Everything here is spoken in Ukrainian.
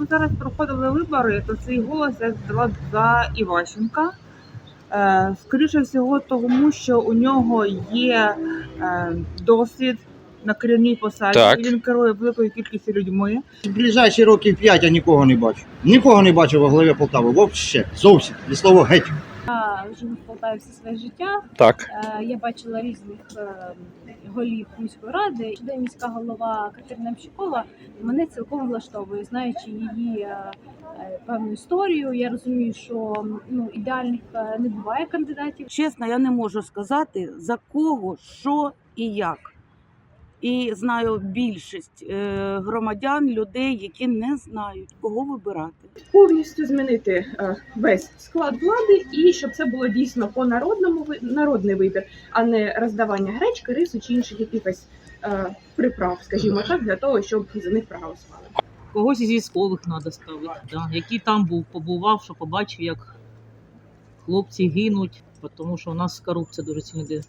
якби зараз проходили вибори, то свій голос я здала за Іващенка. Е, скоріше всього, тому що у нього є е, досвід на керівній посаді. Так. і Він керує великою кількістю людьми. В ближайші років 5 я нікого не бачу. Нікого не бачу во главі Полтави. Взагалі, зовсім. І слово геть. Я живу в Полтаві все своє життя. Так. Е, Я бачила різних е, голів міської ради. Де міська голова Катерина Мщукова мене цілком влаштовує, знаючи її е, певну історію. Я розумію, що ну ідеальних не буває кандидатів. Чесно, я не можу сказати за кого, що і як. І знаю більшість е, громадян, людей, які не знають, кого вибирати. повністю змінити е, весь склад влади, і щоб це було дійсно по народному народний вибір, а не роздавання гречки, рису чи інших якихось е, приправ, скажімо так, для того, щоб за них проголосували. когось із військових треба ставити, да, який там був, побував, що побачив, як хлопці гинуть, тому що у нас корупція дуже сильно.